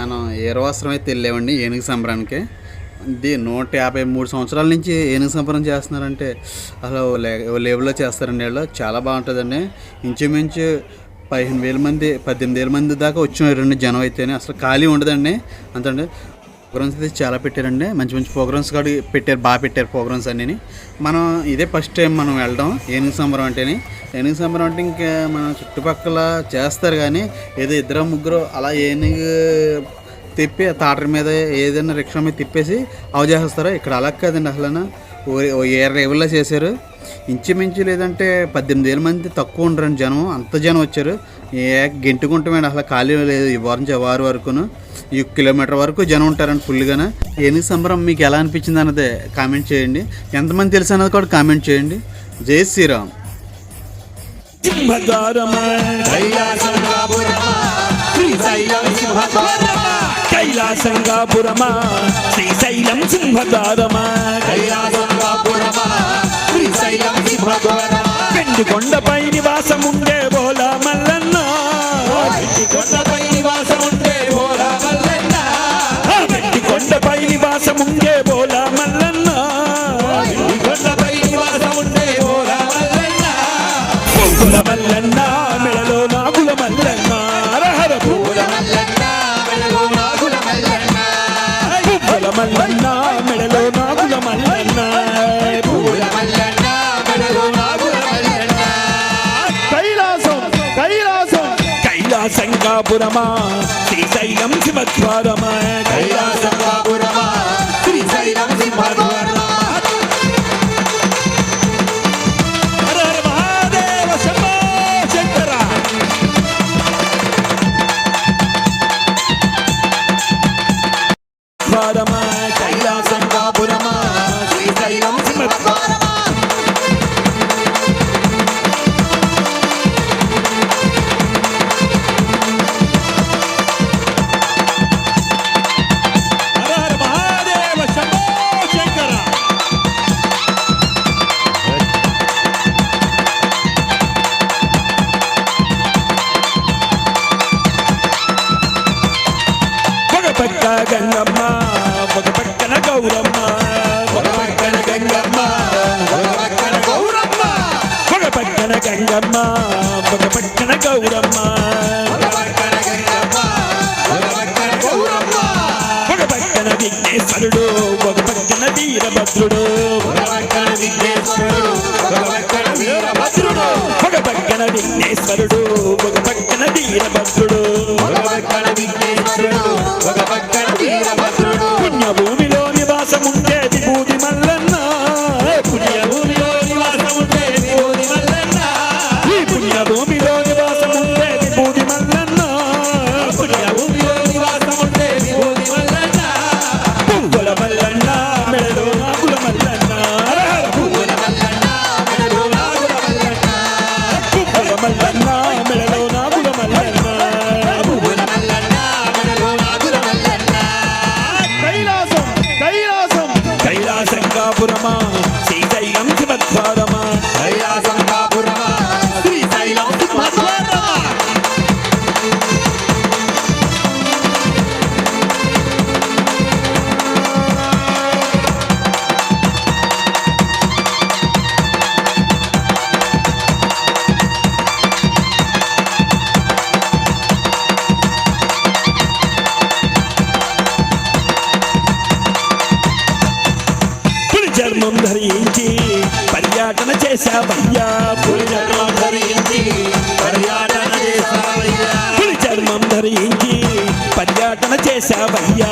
మనం ఏరవస్త్రం అయితే వెళ్ళామండి ఏనుగు సంబరానికి. ఇది నూట యాభై మూడు సంవత్సరాల నుంచి ఏనుగు సంబరం చేస్తున్నారంటే అసలు లే- ఓ చేస్తారండి వీళ్ళు. చాలా బాగుంటుందండి. ఇంచుమించు పదిహేను వేల మంది పద్దెనిమిది వేల మంది దాకా వచ్చిన రెండు జనం అయితేనే అసలు ఖాళీ ఉండదండి. అంతండి ప్రోగ్రామ్స్ అయితే చాలా పెట్టారండి. మంచి మంచి ప్రోగ్రామ్స్ కూడా పెట్టారు బాగా పెట్టారు ప్రోగ్రామ్స్ అన్నీ మనం ఇదే ఫస్ట్ టైం మనం వెళ్ళడం ఏనుగు సంబరం అంటేని. ఏనుగు సంబరం అంటే ఇంకా మన చుట్టుపక్కల చేస్తారు కానీ ఏదో ఇద్దరు ముగ్గురు అలా ఏనుగు తిప్పి తాటరి మీద ఏదైనా రిక్షా మీద తిప్పేసి అవ చేసేస్తారు ఇక్కడ అలా కాదండి అసలు ఓ ఏ రేవుల్లో చేశారు. ఇంచుమించు లేదంటే పద్దెనిమిది వేల మంది తక్కువ ఉండరండి జనం. అంత జనం వచ్చారు. ఏ గెంటుకుంటామండి అసలు ఖాళీ లేదు ఈ వారం వారు వరకును. ఈ కిలోమీటర్ వరకు జనం ఉంటారండి ఫుల్గానే ఏనుగు సంబరం మీకు ఎలా అనిపించింది అన్నది కామెంట్ చేయండి. ఎంతమంది తెలుసు అన్నది కూడా కామెంట్ చేయండి. జై శ్రీరామ్. సింహద్వారమా. కైలాసంగాపురమా? శ్రీశైలం సింహద్వారమా? కైలాసంగాపురమా? శ్రీశైలం సింహద్వారమా? పెండి కొండపై నివాసం ఉండే బోలా మల్లన్న. వెండి కొండపై నివాసం ఉండే బోలా మల్లన్న. పెండి కొండపై నివాసం ఉండే మల్లన్న మెడలో నాగుల మల్లన్న. భోల మల్లన్న మెడలో నాగుల మల్లన్న కైలాసం కైలాసం. కైలాసంగాపురమా శ్రీశైలం శివద్వారమా. కైలాసంగాపురమా ద్వారమా కైలాసంగాపురమా గంగమ్మ ఒక పక్కన గౌరమ్మ ఒక పక్కన గౌరమ్మ. ఒక పక్కన విఘ్నేశ్వరుడు ఒక పక్కన వీరభద్రుడు ఒక పక్కన విఘ్నేశ్వరుడు ఒక పక్కన వీరభద్రుడు. చర్మం ధరించి పర్యటన చేశావయ్యా. పులి చర్మం ధరించి పర్యటన చేశావయ్యా. పులి చర్మం ధరించి పర్యటన చేశావయ్యా.